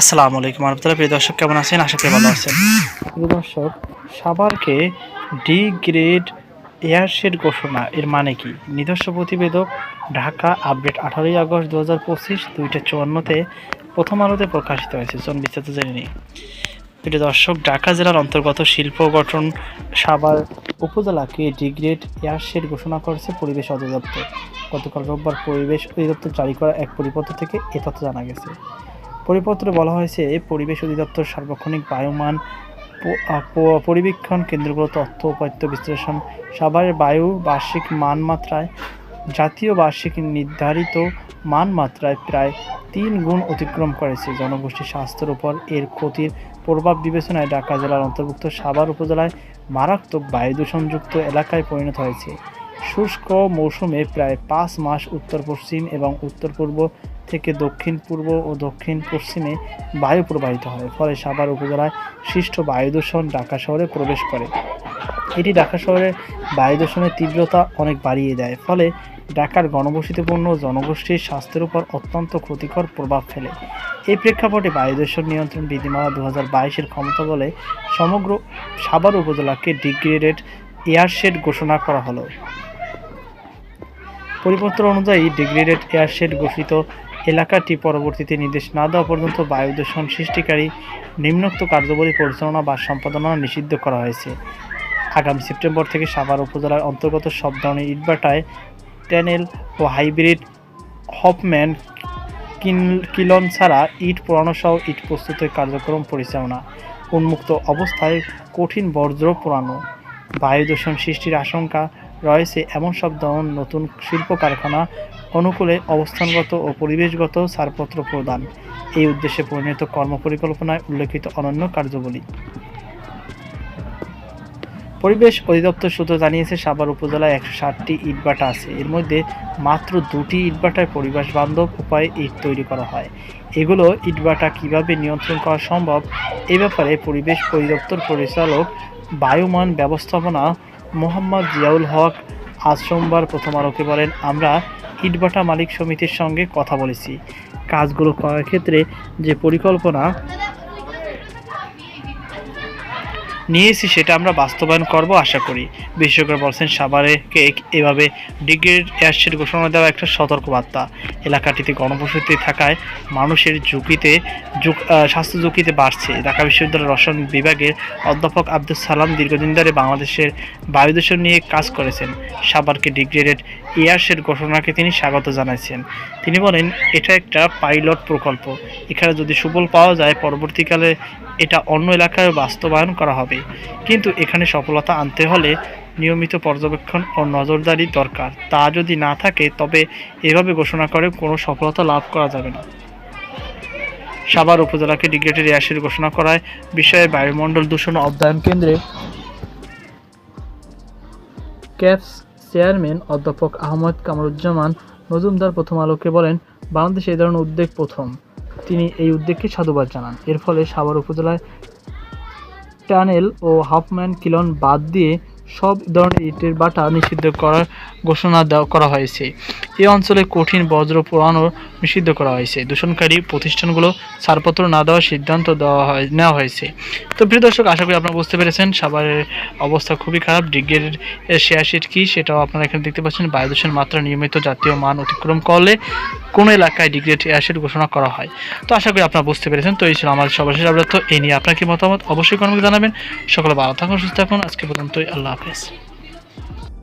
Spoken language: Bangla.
আসসালামু আলাইকুম রহমতুল্লাহ। প্রিয় দর্শক, কেমন আছেন? আশা করি ভালো আছেন। প্রিয় দর্শক, সাভারকে ডি গ্রেড এয়ারশেড ঘোষণা, এর মানে কি? নিজস্ব প্রতিবেদক, ঢাকা আপডেট আঠারোই আগস্ট দু হাজার পঁচিশ দুইটা চুয়ান্নতে প্রথম আলোতে প্রকাশিত হয়েছে। জন বিস্তারিত জেনে নিই। প্রিয় দর্শক, ঢাকা জেলার অন্তর্গত শিল্প গঠন সাভার উপজেলাকে ডিগ্রেড এয়ারশেড ঘোষণা করেছে পরিবেশ অধিদপ্তর। গতকাল রোববার পরিবেশ অধিদপ্তর জারি করা এক পরিপত্র থেকে এ তথ্য জানা গেছে। পরিপত্রে বলা হয়েছে পরিবেশ অধিদপ্তর সার্বক্ষণিক বায়ুমান পরিবীক্ষণ কেন্দ্রগুলো তথ্য উপাত্ত বিশ্লেষণ সাভারের বায়ু বার্ষিক মানমাত্রায়, জাতীয় বার্ষিক নির্ধারিত মানমাত্রায় প্রায় তিন গুণ অতিক্রম করেছে। জনগোষ্ঠীর স্বাস্থ্যের উপর এর ক্ষতির প্রভাব বিবেচনায় ঢাকা জেলার অন্তর্ভুক্ত সাভার উপজেলায় মারাত্মক বায়ু দূষণযুক্ত এলাকায় পরিণত হয়েছে। শুষ্ক মৌসুমে প্রায় পাঁচ মাস উত্তর পশ্চিম এবং উত্তর পূর্ব থেকে দক্ষিণ পূর্ব ও দক্ষিণ পশ্চিমে বায়ু প্রবাহিত হয়, ফলে সাভার উপজেলায় সৃষ্ট বায়ু দূষণ ঢাকা শহরে প্রবেশ করে। এটি ঢাকা শহরের বায়ু দূষণের তীব্রতা অনেক বাড়িয়ে দেয়, ফলে ঢাকার গণবসতিপূর্ণ জনগোষ্ঠীর স্বাস্থ্যের উপর অত্যন্ত ক্ষতিকর প্রভাব ফেলে। এই প্রেক্ষাপটে বায়ু দূষণ নিয়ন্ত্রণ বিধিমালা দু হাজার বাইশের ক্ষমতা বলে সমগ্র সাভার উপজেলাকে ডিগ্রেডেড এয়ারশেড ঘোষণা করা হলো। পরিপত্র অনুযায়ী ডিগ্রেডেড এয়ারশেড ঘোষিত এলাকাটি পরবর্তীতে নির্দেশ না দেওয়া পর্যন্ত বায়ু দূষণ সৃষ্টিকারী নিম্নোক্ত কার্যবলী পরিচালনা বা সম্পাদনা নিষিদ্ধ করা হয়েছে। আগামী সেপ্টেম্বর থেকে সাভার উপজেলার অন্তর্গত সব ধরনের ইটভাটায় ট্যানেল ও হাইব্রিড হপম্যান কিলন ছাড়া ইট পোড়ানো সহ ইট প্রস্তুতের কার্যক্রম পরিচালনা। উন্মুক্ত অবস্থায় কঠিন বর্জ্য পোড়ানো। বায়ু দূষণ সৃষ্টির আশঙ্কা রয়েছে এমন সব নতুন শিল্প কারখানা, অনুকূলে অবস্থানগত ও পরিবেশগত ছাড়পত্র প্রদান। এই উদ্দেশ্যে পরিণত কর্মপরিকল্পনায় উল্লেখিত অনন্য কার্যবলী। পরিবেশ অধিদপ্তর সূত্র জানিয়েছে, সাভার উপজেলায় একশো ষাটটি ইটভাটা আছে। এর মধ্যে মাত্র দুটি ইটভাটায় পরিবেশ বান্ধব উপায়ে ইট তৈরি করা হয়। এগুলো ইটভাটা কীভাবে নিয়ন্ত্রণ করা সম্ভব, এ ব্যাপারে পরিবেশ অধিদপ্তর পরিচালক বায়ুমান ব্যবস্থাপনা মোহাম্মদ জিয়াউল হক আজ সোমবার প্রথম আলোকে বলেন, আমরা ইটভাটা মালিক সমিতির সঙ্গে কথা বলেছি। কাজগুলো করার ক্ষেত্রে যে পরিকল্পনা নিয়েছি, সেটা আমরা বাস্তবায়ন করব আশা করি। বিশেষজ্ঞরা বলছেন, সাভারেকে এভাবে ডিগ্রির এয়ারশেড ঘোষণা দেওয়া একটা সতর্কবার্তা। এলাকাটিতে গণবসতি থাকায় মানুষের ঝুঁকিতে ঝুঁক- স্বাস্থ্য ঝুঁকিতে বাড়ছে। ঢাকা বিশ্ববিদ্যালয়ের রসায়ন বিভাগের অধ্যাপক আব্দুল সালাম দীর্ঘদিন ধরে বাংলাদেশের বায়ু দূষণ নিয়ে কাজ করেছেন। সাভারকে ডিগ্রেডেড এয়ারশেড ঘোষণাকে তিনি স্বাগত জানাইছেন। তিনি বলেন, এটা একটা পাইলট প্রকল্প। এখানে যদি সুফল পাওয়া যায়, পরবর্তীকালে এটা অন্য এলাকায় বাস্তবায়ন করা হবে। কিন্তু এখানে সফলতা আনতে হলে নিয়মিত পর্যবেক্ষণ ও নজরদারি দরকার। তা যদি না থাকে, তবে এভাবে ঘোষণা করে কোনো সফলতা লাভ করা যাবে না। সাভার উপজেলাকে ডিগ্রেডেড এয়ারশেড ঘোষণা করায় বিষয়ে বায়ুমণ্ডল দূষণ অধ্যয়ন কেন্দ্রে ক্যাপস চেয়ারম্যান অধ্যাপক আহমদ কামরুজ্জামান মজুমদার প্রথম আলোকে বলেন, বাংলাদেশে এই ধরনের উদ্যোগ প্রথম। তিনি এই উদ্যোগকে সাধুবাদ জানান। এর ফলে সাভার উপজেলায় টানেল ও হাফম্যান কিলন বাদ দিয়ে সব ধরনের ইটের বাটা নিষিদ্ধ করার ঘোষণা দেওয়া করা হয়েছে। এই অঞ্চলে কঠিন বজ্র পোড়ানো নিষিদ্ধ করা হয়েছে। দূষণকারী প্রতিষ্ঠানগুলো ছাড়পত্র না দেওয়ার সিদ্ধান্ত দেওয়া হয়, নেওয়া হয়েছে। তো প্রিয় দর্শক, আশা করি আপনারা বুঝতে পেরেছেন, সাভারের অবস্থা খুবই খারাপ। ডিগ্রির শেয়ার শিট কী সেটাও আপনারা এখানে দেখতে পাচ্ছেন। বায়ু দূষণ মাত্রা নিয়মিত জাতীয় মান অতিক্রম করলে কোনো এলাকায় ডিগ্রেড এয়ারশেড ঘোষণা করা হয়? তো আশা করি আপনারা বুঝতে পেরেছেন। তো এই ছিল আমাদের সবার শেষ আপডেট এই নিয়ে আপনার কি মতামত? অবশ্যই কর্মকে জানাবেন। সকলে ভালো থাকুন, সুস্থ থাকুন। আজকে পর্যন্তই আল্লাহ office.